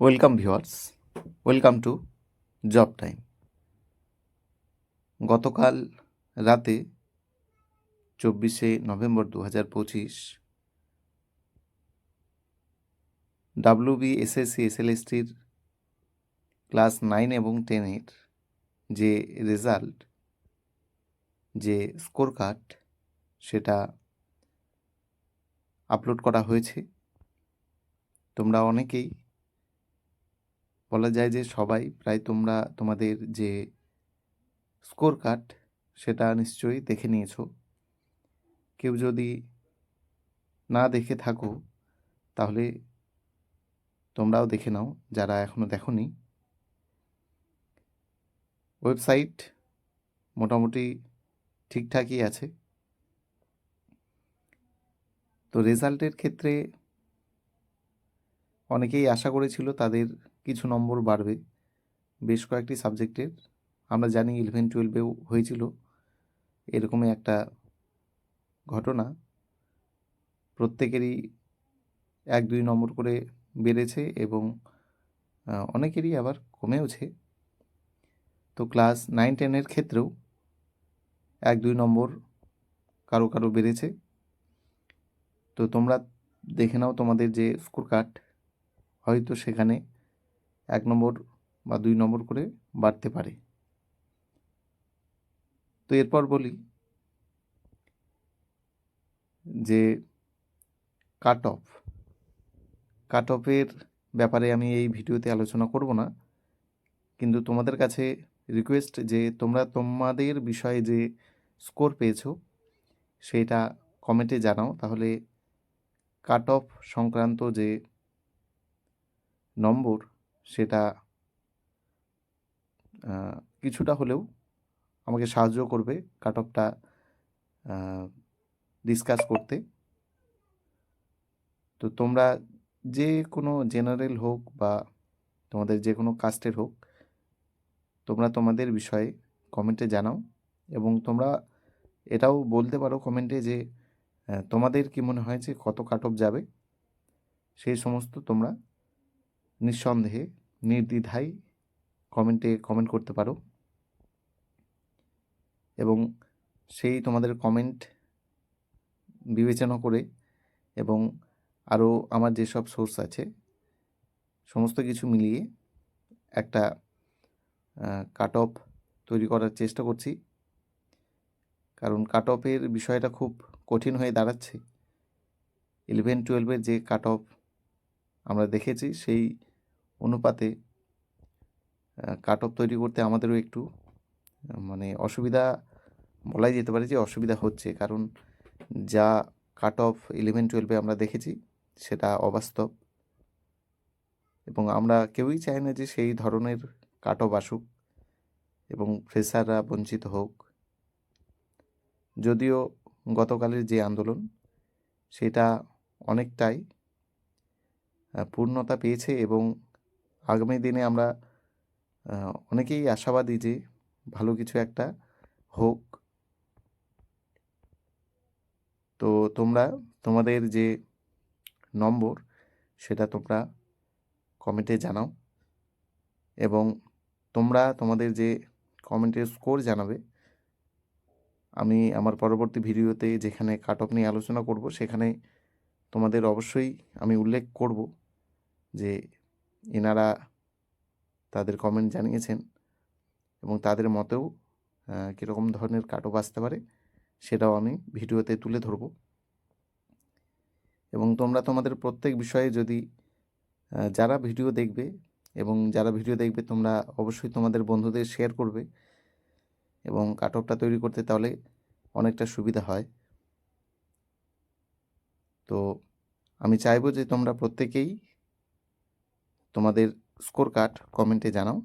Welcome viewers welcome to job time গতকাল রাতে চব্বিশে নভেম্বর দু হাজার পঁচিশ ডাব্লিউবি এসএসসি এসএলএসটির ক্লাস নাইন এবং টেনের যে রেজাল্ট, যে স্কোর কার্ড সেটা আপলোড করা হয়েছে। তোমরা অনেকেই বলা যায় যে সবাই, প্রায় তোমরা তোমাদের যে স্কোর কার্ড সেটা নিশ্চয়ই দেখে নিয়েছো। কেউ যদি না দেখে থাকো, তাহলে তোমরাও দেখে নাও, যারা এখনও দেখোনি। ওয়েবসাইট মোটামুটি ঠিকঠাকই আছে। তো রেজাল্টের ক্ষেত্রে অনেকেই আশা করেছিল তাদের কিছু নম্বর বাড়বে। বেশ কয়েকটি সাবজেক্টের, আমরা জানি ইলেভেন টুয়েলভেও হয়েছিল এরকমই একটা ঘটনা। প্রত্যেকেরই এক, দুই নম্বর করে বেড়েছে এবং অনেকেরই আবার কমেওছে। তো ক্লাস নাইন টেনের ক্ষেত্রেও এক, দুই নম্বর কারও কারও বেড়েছে। তো তোমরা দেখে নাও তোমাদের যে স্কোর কার্ড হয়তো সেখানে এক নম্বর বা দুই নম্বর করে বাড়তে পারে। তো এরপর বলি যে কাট অফ কাট অফের ব্যাপারে আমি এই ভিডিওতে আলোচনা করব না। কিন্তু তোমাদের কাছে রিকোয়েস্ট যে তোমরা তোমাদের বিষয়ে যে স্কোর পেয়েছ, সেটা কমেন্টে জানাও। তাহলে কাট অফ সংক্রান্ত যে নম্বর সেটা কিছুটা হলেও আমাকে সাহায্য করবে কাট অফটা ডিসকাস করতে। তো তোমরা যে কোনো জেনারেল হোক বা তোমাদের যে কোনো কাস্টের হোক, তোমরা তোমাদের বিষয়ে কমেন্টে জানাও এবং তোমরা এটাও বলতে পারো কমেন্টে যে তোমাদের কি মনে হয় যে কত কাট অফ যাবে? সেই সমস্ত তোমরা নিঃসন্দেহে নির্দ্বিধায় কমেন্টে কমেন্ট করতে পারো। এবং সেই তোমাদের কমেন্ট বিবেচনা করে এবং আরও আমার যেসব সোর্স আছে, সমস্ত কিছু মিলিয়ে একটা কাট অফ তৈরি করার চেষ্টা করছি। কারণ কাট অফের বিষয়টা খুব কঠিন হয়ে দাঁড়াচ্ছে। ইলেভেন টুয়েলভের যে কাট অফ আমরা দেখেছি সেই অনুপাতে কাট অফ তৈরি করতে আমাদেরও একটু মানে অসুবিধা বলাই যেতে পারে যে অসুবিধা হচ্ছে। কারণ যা কাট অফ ইলেভেন টুয়েলভে আমরা দেখেছি, সেটা অবাস্তব। এবং আমরা কেউই চাই না যে সেই ধরনের কাট অফ আসুক এবং ফ্রেশাররা বঞ্চিত হোক। যদিও গতকালের যে আন্দোলন, সেটা অনেকটাই পূর্ণতা পেয়েছে এবং আগামী দিনে আমরা অনেকেই আশাবাদী যে ভালো কিছু একটা হোক। তো তোমরা, তোমাদের যে নম্বর, সেটা তোমরা কমেন্টে জানাও এবং তোমরা তোমাদের যে কমেন্টের স্কোর জানাবে, আমি আমার পরবর্তী ভিডিওতে যেখানে কাট অফ নিয়ে আলোচনা করব, সেখানে তোমাদের অবশ্যই আমি উল্লেখ করব। যে এনারা তাদের কমেন্ট জানিয়েছেন এবং তাদের মতেও কীরকম ধরনের কাট আসতে পারে সেটাও আমি ভিডিওতে তুলে ধরব। এবং তোমরা তোমাদের প্রত্যেক বিষয়ে যদি যারা ভিডিও দেখবে এবং যারা ভিডিও দেখবে তোমরা অবশ্যই তোমাদের বন্ধুদের শেয়ার করবে এবং কাট অফটা তৈরি করতে তাহলে অনেকটা সুবিধা হয়। তো আমি চাইব যে তোমরা প্রত্যেকেই তোমাদের স্কোর কার্ড কমেন্টে জানাও।